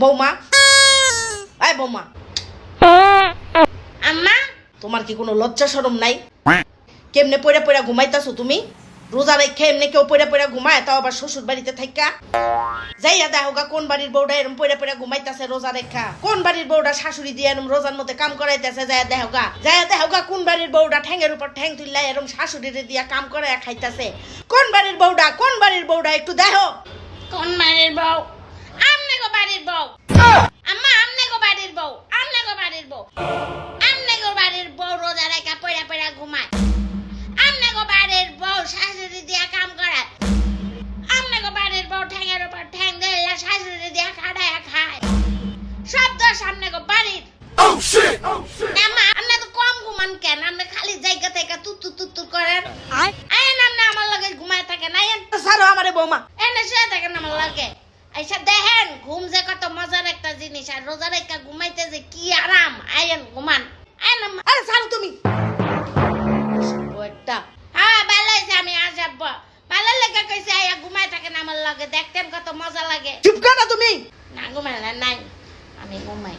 বৌমা। এই বৌমা। আম্মা, তোমার কি কোনো লজ্জা শরম নাই? কেমনে পড়ে পড়ে ঘুমাইতাছো তুমি? রোজা রেখে এমনি কেউ পড়ে পড়ে ঘুমায়, তাও আবার শ্বশুর বাড়িতে থাকা যাইয়া দেখো গা কোন বাড়ির বউটা এরম পড়ে পড়ে ঘুমাইতাছে রোজা রেখা? কোন বাড়ির বউটা শাশুড়ি দিয়ে এরম রোজার মধ্যে কাম করাইতেছে, যাইয়া দেখো গা যাইয়া দেখো গা কোন বাড়ির বউটা ঠ্যাঙের উপর ঠ্যাং তুললা এরম শাশুড়িরে দিয়া কাম করে খাইতাছে? কোন বাড়ির বউটা কোন বাড়ির বউটা একটু দেখো। কোন বাড়ির বউ? দোষ গো বাড়ির। আম্মা আমনে তো কম ঘুমান কেন? আমনে খালি জায়গা থেকে তুতু তুতু করেন আইন আমনে আমার লগে ঘুমায় থাকেন আইন সারো আমারে বৌমা। এনে শুয়ে থাকেন আমার লাগে। আইসা দেখেন ঘুম যে কত মজার একটা জিনিস আর রোজা রেখা ঘুমাইতে যে কি আরাম। আইন ঘুমান। আইন। আরে সারো তুমি। একটা। হ্যাঁ ভালো হয়েছে আমি আজ যাব ভালো লেগে কইছে আইয়া ঘুমাই থাকেন আমার লাগে। দেখতেন কত মজা লাগে। চুপ 美